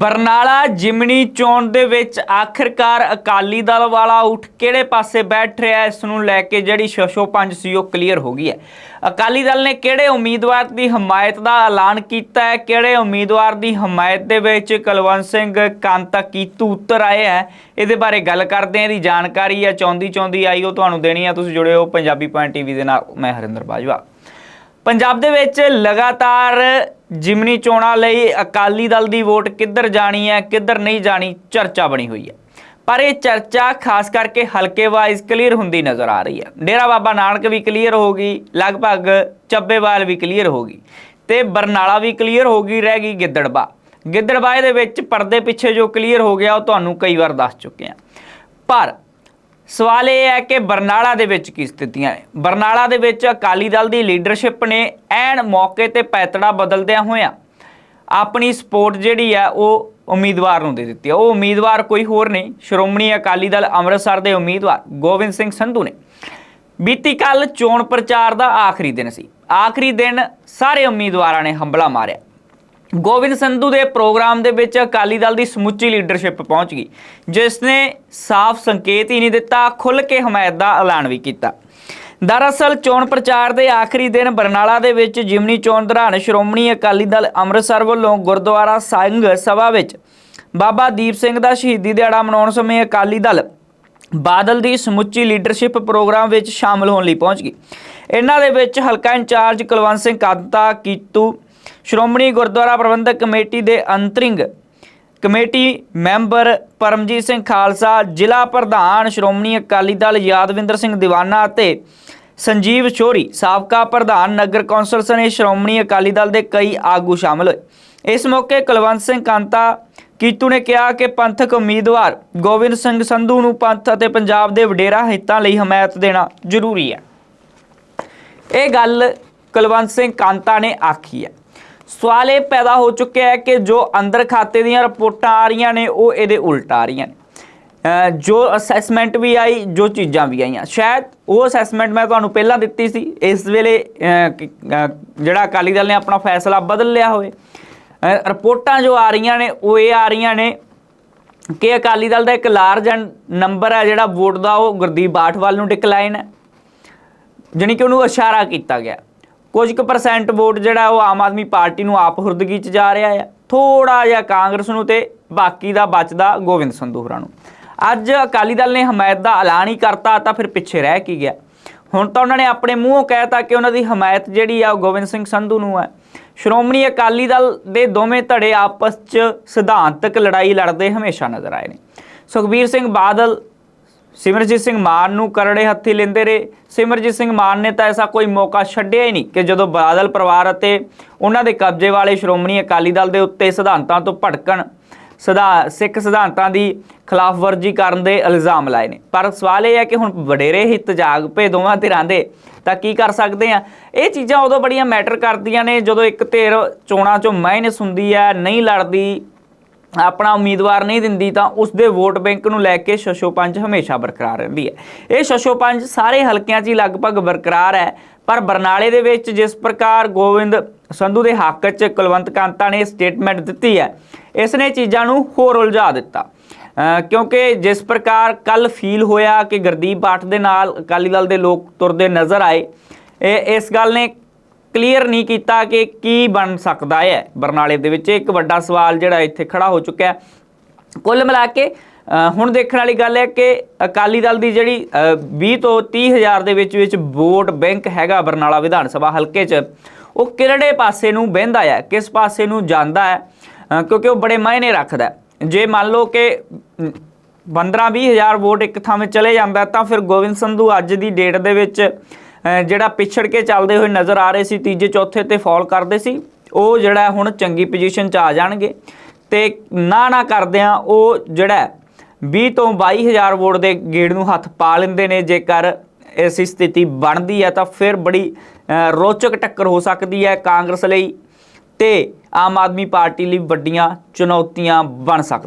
ਬਰਨਾਲਾ ਜਿਮਨੀ ਚੋਣ ਦੇ ਵਿੱਚ ਆਖਿਰਕਾਰ ਅਕਾਲੀ ਦਲ ਵਾਲਾ ਉੱਠ ਕਿਹੜੇ ਪਾਸੇ ਬੈਠ ਰਿਹਾ, ਇਸ ਨੂੰ ਲੈ ਕੇ ਜਿਹੜੀ ਸ਼ਸ਼ੋ ਪੰਜ ਸੀ ਉਹ ਕਲੀਅਰ ਹੋ ਗਈ ਹੈ। ਅਕਾਲੀ ਦਲ ਨੇ ਕਿਹੜੇ ਉਮੀਦਵਾਰ ਦੀ ਹਮਾਇਤ ਦਾ ਐਲਾਨ ਕੀਤਾ ਹੈ? ਕਿਹੜੇ ਉਮੀਦਵਾਰ ਦੀ ਹਮਾਇਤ ਦੇ ਵਿੱਚ ਕੁਲਵੰਤ ਸਿੰਘ ਕਾਂਤਾ ਕੀਤੂ ਉੱਤਰ ਆਏ ਹੈ? ਇਹਦੇ ਬਾਰੇ ਗੱਲ ਕਰਦੇ ਹਾਂ, ਇਹਦੀ ਜਾਣਕਾਰੀ ਹੈ। ਚੌਂਦੀ ਚੌਂਦੀ ਆਈ, ਉਹ ਤੁਹਾਨੂੰ ਦੇਣੀ ਹੈ। ਤੁਸੀਂ ਜੁੜੇ ਹੋ ਪੰਜਾਬੀ ਪੁਆਇੰਟ ਟੀਵੀ ਦੇ ਨਾਲ, ਮੈਂ ਹਰਿੰਦਰ ਬਾਜਵਾ। ਪੰਜਾਬ ਦੇ ਵਿੱਚ ਲਗਾਤਾਰ ਜਿਮਨੀ ਚੋਣਾਂ ਲਈ ਅਕਾਲੀ ਦਲ ਦੀ ਵੋਟ ਕਿੱਧਰ ਜਾਣੀ ਹੈ, ਕਿੱਧਰ ਨਹੀਂ ਜਾਣੀ, ਚਰਚਾ ਬਣੀ ਹੋਈ ਹੈ। ਪਰ ਇਹ ਚਰਚਾ ਖਾਸ ਕਰਕੇ ਹਲਕੇ ਵਾਈਜ਼ ਕਲੀਅਰ ਹੁੰਦੀ ਨਜ਼ਰ ਆ ਰਹੀ ਹੈ। ਡੇਰਾ ਬਾਬਾ ਨਾਨਕ ਵੀ ਕਲੀਅਰ ਹੋ ਗਈ, ਲਗਭਗ ਚੱਬੇਵਾਲ ਵੀ ਕਲੀਅਰ ਹੋ ਗਈ ਤੇ ਬਰਨਾਲਾ ਵੀ ਕਲੀਅਰ ਹੋ ਗਈ, ਰਹਿ ਗਈ ਗਿੱਦੜਬਾ। ਗਿੱਦੜਬਾਏ ਦੇ ਵਿੱਚ ਪਰਦੇ ਪਿੱਛੇ ਜੋ ਕਲੀਅਰ ਹੋ ਗਿਆ, ਉਹ ਤੁਹਾਨੂੰ ਕਈ ਵਾਰ ਦੱਸ ਚੁੱਕੇ ਹਾਂ। ਪਰ ਸਵਾਲ ਇਹ ਹੈ ਕਿ ਬਰਨਾਲਾ ਦੇ ਵਿੱਚ ਕੀ ਸਥਿਤੀਆਂ ਨੇ? ਬਰਨਾਲਾ ਦੇ ਵਿੱਚ ਅਕਾਲੀ ਦਲ ਦੀ ਲੀਡਰਸ਼ਿਪ ਨੇ ਐਨ ਮੌਕੇ ਤੇ ਪੈਤੜਾ ਬਦਲਦਿਆਂ ਹੋਇਆਂ ਆਪਣੀ ਸਪੋਰਟ ਜਿਹੜੀ ਹੈ ਉਹ ਉਮੀਦਵਾਰ ਨੂੰ ਦੇ ਦਿੱਤੀ ਹੈ ਉਹ ਉਮੀਦਵਾਰ ਕੋਈ ਹੋਰ ਨਹੀਂ, ਸ਼੍ਰੋਮਣੀ ਅਕਾਲੀ ਦਲ ਅੰਮ੍ਰਿਤਸਰ ਦੇ ਉਮੀਦਵਾਰ ਗੋਬਿੰਦ ਸਿੰਘ ਸੰਧੂ ਨੇ। ਬੀਤੀ ਕੱਲ ਚੋਣ ਪ੍ਰਚਾਰ ਦਾ ਆਖਰੀ ਦਿਨ ਸੀ। ਆਖਰੀ ਦਿਨ ਸਾਰੇ ਉਮੀਦਵਾਰਾਂ ਨੇ ਹੰਬਲਾ ਮਾਰਿਆ। ਗੋਬਿੰਦ ਸੰਧੂ ਦੇ ਪ੍ਰੋਗਰਾਮ ਦੇ ਵਿੱਚ ਅਕਾਲੀ ਦਲ ਦੀ ਸਮੁੱਚੀ ਲੀਡਰਸ਼ਿਪ ਪਹੁੰਚ ਗਈ, ਜਿਸ ਨੇ ਸਾਫ਼ ਸੰਕੇਤ ਹੀ ਨਹੀਂ ਦਿੱਤਾ, ਖੁੱਲ੍ਹ ਕੇ ਹਮਾਇਤ ਦਾ ਐਲਾਨ ਵੀ ਕੀਤਾ। ਦਰਅਸਲ, ਚੋਣ ਪ੍ਰਚਾਰ ਦੇ ਆਖਰੀ ਦਿਨ ਬਰਨਾਲਾ ਦੇ ਵਿੱਚ ਜਿਮਨੀ ਚੋਣ ਦੌਰਾਨ ਸ਼੍ਰੋਮਣੀ ਅਕਾਲੀ ਦਲ ਅੰਮ੍ਰਿਤਸਰ ਵੱਲੋਂ ਗੁਰਦੁਆਰਾ ਸਿੰਘ ਸਭਾ ਵਿੱਚ ਬਾਬਾ ਦੀਪ ਸਿੰਘ ਦਾ ਸ਼ਹੀਦੀ ਦਿਹਾੜਾ ਮਨਾਉਣ ਸਮੇਂ ਅਕਾਲੀ ਦਲ ਬਾਦਲ ਦੀ ਸਮੁੱਚੀ ਲੀਡਰਸ਼ਿਪ ਪ੍ਰੋਗਰਾਮ ਵਿੱਚ ਸ਼ਾਮਲ ਹੋਣ ਲਈ ਪਹੁੰਚ ਗਈ। ਇਹਨਾਂ ਦੇ ਵਿੱਚ ਹਲਕਾ ਇੰਚਾਰਜ ਕੁਲਵੰਤ ਸਿੰਘ ਕਾਂਤਾ, ਕੀਤੂ ਸ਼੍ਰੋਮਣੀ ਗੁਰਦੁਆਰਾ ਪ੍ਰਬੰਧਕ ਕਮੇਟੀ ਦੇ ਅੰਤਰਿੰਗ ਕਮੇਟੀ ਮੈਂਬਰ ਪਰਮਜੀਤ ਸਿੰਘ ਖਾਲਸਾ, ਜ਼ਿਲ੍ਹਾ ਪ੍ਰਧਾਨ ਸ਼੍ਰੋਮਣੀ ਅਕਾਲੀ ਦਲ ਯਾਦਵਿੰਦਰ ਸਿੰਘ ਦੀਵਾਨਾ ਅਤੇ ਸੰਜੀਵ ਸ਼ੋਰੀ ਸਾਬਕਾ ਪ੍ਰਧਾਨ ਨਗਰ ਕੌਂਸਲ ਸਣੇ ਸ਼੍ਰੋਮਣੀ ਅਕਾਲੀ ਦਲ ਦੇ ਕਈ ਆਗੂ ਸ਼ਾਮਲ ਹੋਏ। ਇਸ ਮੌਕੇ ਕੁਲਵੰਤ ਸਿੰਘ ਕਾਂਤਾ, ਕੀਤੂ ਨੇ ਕਿਹਾ ਕਿ ਪੰਥਕ ਉਮੀਦਵਾਰ ਗੋਬਿੰਦ ਸਿੰਘ ਸੰਧੂ ਨੂੰ ਪੰਥ ਅਤੇ ਪੰਜਾਬ ਦੇ ਵਡੇਰਾ ਹਿੱਤਾਂ ਲਈ ਹਮਾਇਤ ਦੇਣਾ ਜ਼ਰੂਰੀ ਹੈ। ਇਹ ਗੱਲ ਕੁਲਵੰਤ ਸਿੰਘ ਕਾਂਤਾ ਨੇ ਆਖੀ ਹੈ। ਸਵਾਲ ਇਹ ਪੈਦਾ ਹੋ ਚੁੱਕਿਆ ਹੈ ਕਿ ਜੋ ਅੰਦਰ ਖਾਤੇ ਦੀਆਂ ਰਿਪੋਰਟਾਂ ਆ ਰਹੀਆਂ ਨੇ, ਉਹ ਇਹਦੇ ਉਲਟ ਆ ਰਹੀਆਂ ਨੇ। ਜੋ ਅਸੈਸਮੈਂਟ ਵੀ ਆਈ, ਜੋ ਚੀਜ਼ਾਂ ਵੀ ਆਈਆਂ। ਸ਼ਾਇਦ ਉਹ ਅਸੈਸਮੈਂਟ ਮੈਂ ਤੁਹਾਨੂੰ ਪਹਿਲਾਂ ਦਿੱਤੀ ਸੀ। ਇਸ ਵੇਲੇ ਜਿਹੜਾ ਅਕਾਲੀ ਦਲ ਨੇ ਆਪਣਾ ਫੈਸਲਾ ਬਦਲ ਲਿਆ ਹੋਵੇ। ਰਿਪੋਰਟਾਂ ਜੋ ਆ ਰਹੀਆਂ ਨੇ, ਉਹ ਇਹ ਆ ਰਹੀਆਂ ਨੇ ਕਿ ਅਕਾਲੀ ਦਲ ਦਾ ਇੱਕ ਲਾਰਜ ਨੰਬਰ ਹੈ ਜਿਹੜਾ ਵੋਟ ਦਾ, ਉਹ ਗੁਰਦੀਪ ਬਾਠਵਾਲ ਨੂੰ ਡਿਕਲਾਈਨ ਹੈ। ਜਾਣੀ ਕਿ ਉਹਨੂੰ ਇਸ਼ਾਰਾ ਕੀਤਾ ਗਿਆ। ਕੁਝ ਕੁ ਪਰਸੈਂਟ ਵੋਟ ਜਿਹੜਾ ਉਹ ਆਮ ਆਦਮੀ ਪਾਰਟੀ ਨੂੰ ਆਪ ਹੁਰਦਗੀ ਚ ਜਾ ਰਿਹਾ ਹੈ ਥੋੜਾ ਜਿਹਾ ਕਾਂਗਰਸ ਨੂੰ ਤੇ ਬਾਕੀ ਦਾ ਬਚਦਾ ਗੋਬਿੰਦ ਸੰਧੂ ਹੋਰਾਂ ਨੂੰ। ਅੱਜ ਅਕਾਲੀ ਦਲ ਨੇ ਹਮਾਇਤ ਦਾ ਐਲਾਨ ਹੀ ਕਰਤਾ ਤਾਂ ਫਿਰ ਪਿੱਛੇ ਰਹਿ ਕੀ ਗਿਆ। ਹੁਣ ਤਾਂ ਉਹਨਾਂ ਨੇ ਆਪਣੇ ਮੂੰਹੋਂ ਕਹਿਤਾ ਕਿ ਉਹਨਾਂ ਦੀ ਹਮਾਇਤ ਜਿਹੜੀ ਆ ਉਹ ਗੋਬਿੰਦ ਸਿੰਘ ਸੰਧੂ ਨੂੰ ਹੈ ਸ਼੍ਰੋਮਣੀ ਅਕਾਲੀ ਦਲ ਦੇ ਦੋਵੇਂ ਧੜੇ ਆਪਸ 'ਚ ਸਿਧਾਂਤਕ ਲੜਾਈ ਲੜਦੇ ਹਮੇਸ਼ਾ ਨਜ਼ਰ ਆਏ ਨੇ। ਸੁਖਬੀਰ ਸਿੰਘ ਬਾਦਲ ਸਿਮਰਜੀਤ ਸਿੰਘ ਮਾਨ ਨੂੰ ਕਰੜੇ ਹੱਥੀ ਲੈਂਦੇ ਰਹੇ। ਸਿਮਰਜੀਤ ਸਿੰਘ ਮਾਨ ਨੇ ਤਾਂ ਐਸਾ ਕੋਈ ਮੌਕਾ ਛੱਡਿਆ ਹੀ ਨਹੀਂ ਕਿ ਜਦੋਂ ਬਾਦਲ ਪਰਿਵਾਰ ਅਤੇ ਉਹਨਾਂ ਦੇ ਕਬਜ਼ੇ ਵਾਲੇ ਸ਼੍ਰੋਮਣੀ ਅਕਾਲੀ ਦਲ ਦੇ ਉੱਤੇ ਸਿਧਾਂਤਾਂ ਤੋਂ ਭਟਕਣ, ਸਿਧਾ, ਸਿੱਖ ਸਿਧਾਂਤਾਂ ਦੀ ਖਿਲਾਫਵਰਜੀ ਕਰਨ ਦੇ ਇਲਜ਼ਾਮ ਲਾਏ ਨੇ। ਪਰ ਸਵਾਲ ਇਹ ਹੈ ਕਿ ਹੁਣ ਵਡੇਰੇ ਹਿੱਤ ਜਾਗ ਪਏ ਦੋਵਾਂ ਧਿਰਾਂ ਦੇ, ਤਾਂ ਕੀ ਕਰ ਸਕਦੇ ਆ? ਇਹ ਚੀਜ਼ਾਂ ਉਦੋਂ ਬੜੀਆਂ ਮੈਟਰ ਕਰਦੀਆਂ ਨੇ ਜਦੋਂ ਇੱਕ ਧਿਰ ਚੋਣਾਂ 'ਚੋਂ ਮਾਈਨਸ ਹੁੰਦੀ ਹੈ, ਨਹੀਂ ਲੜਦੀ ਆਪਣਾ ਉਮੀਦਵਾਰ ਨਹੀਂ ਦਿੰਦੀ ਤਾਂ ਉਸ ਦੇ ਵੋਟ ਬੈਂਕ ਨੂੰ ਲੈ ਕੇ ਸ਼ਸ਼ੋ ਪੰਜ ਹਮੇਸ਼ਾ ਬਰਕਰਾਰ ਰਹਿੰਦੀ ਹੈ। ਇਹ ਸ਼ਸ਼ੋ ਪੰਜ ਸਾਰੇ ਹਲਕਿਆਂ 'ਚ ਹੀ ਲਗਭਗ ਬਰਕਰਾਰ ਹੈ, ਪਰ ਬਰਨਾਲੇ ਦੇ ਵਿੱਚ ਜਿਸ ਪ੍ਰਕਾਰ ਗੋਬਿੰਦ ਸੰਧੂ ਦੇ ਹੱਕ 'ਚ ਕੁਲਵੰਤ ਕਾਂਤਾ ਨੇ ਸਟੇਟਮੈਂਟ ਦਿੱਤੀ ਹੈ ਇਸ ਨੇ ਚੀਜ਼ਾਂ ਨੂੰ ਹੋਰ ਉਲਝਾ ਦਿੱਤਾ। ਕਿਉਂਕਿ ਜਿਸ ਪ੍ਰਕਾਰ ਕੱਲ ਫੀਲ ਹੋਇਆ ਕਿ ਗੁਰਦੀਪ ਬਾਠ ਦੇ ਨਾਲ ਅਕਾਲੀ ਦਲ ਦੇ ਲੋਕ ਤੁਰਦੇ ਨਜ਼ਰ ਆਏ, ਇਹ ਇਸ ਗੱਲ ਨੇ ਕਲੀਅਰ ਨਹੀਂ ਕੀਤਾ ਕਿ ਕੀ ਬਣ ਸਕਦਾ ਹੈ। ਬਰਨਾਲੇ ਦੇ ਵਿੱਚ ਇੱਕ ਵੱਡਾ ਸਵਾਲ ਜਿਹੜਾ ਇੱਥੇ ਖੜਾ ਹੋ ਚੁੱਕਿਆ ਹੈ। ਕੁੱਲ ਮਿਲਾ ਕੇ ਹੁਣ ਦੇਖਣ ਵਾਲੀ ਗੱਲ ਹੈ ਕਿ ਅਕਾਲੀ ਦਲ ਦੀ ਜਿਹੜੀ ਅ, 20 ਤੋਂ 30 ਹਜ਼ਾਰ ਦੇ ਵਿੱਚ ਵਿੱਚ ਵੋਟ ਬੈਂਕ ਹੈਗਾ ਬਰਨਾਲਾ ਵਿਧਾਨ ਸਭਾ ਹਲਕੇ 'ਚ। ਉਹ ਕਿਹੜੇ ਪਾਸੇ ਨੂੰ ਬਹਿੰਦਾ ਹੈ ਕਿਸ ਪਾਸੇ ਨੂੰ ਜਾਂਦਾ ਹੈ ਕਿਉਂਕਿ ਉਹ ਬੜੇ ਮਾਇਨੇ ਰੱਖਦਾ ਜੇ ਮੰਨ ਲਓ ਕਿ 15-20 ਹਜ਼ਾਰ ਵੋਟ ਇੱਕ ਥਾਂ 'ਤੇ ਚਲੇ ਜਾਂਦਾ ਤਾਂ ਫਿਰ ਗੋਬਿੰਦ ਸੰਧੂ ਅੱਜ ਦੀ ਡੇਟ ਦੇ ਵਿੱਚ ਜਿਹੜਾ ਪਿਛੜ ਕੇ ਚੱਲਦੇ ਹੋਏ ਨਜ਼ਰ ਆ ਰਹੇ ਸੀ, ਤੀਜੇ, ਚੌਥੇ ਤੇ ਫਾਲ ਕਰਦੇ ਸੀ, ਉਹ ਜਿਹੜਾ ਹੁਣ ਚੰਗੀ ਪੋਜੀਸ਼ਨ 'ਚ ਆ ਜਾਣਗੇ। ਤੇ ਨਾ ਨਾ ਕਰਦਿਆਂ ਉਹ ਜਿਹੜਾ 20 ਤੋਂ 22000 ਵੋਟ ਦੇ ਗੇੜ ਨੂੰ ਹੱਥ ਪਾ ਲੈਂਦੇ ਨੇ, ਜੇਕਰ ਐਸੀ ਸਥਿਤੀ ਬਣਦੀ ਹੈ ਤਾਂ ਫਿਰ ਬੜੀ ਰੋਚਕ ਟੱਕਰ ਹੋ ਸਕਦੀ ਹੈ ਕਾਂਗਰਸ ਲਈ ਤੇ ਆਮ ਆਦਮੀ ਪਾਰਟੀ ਲਈ ਵੱਡੀਆਂ ਚੁਣੌਤੀਆਂ ਬਣ ਸਕਦੀਆਂ।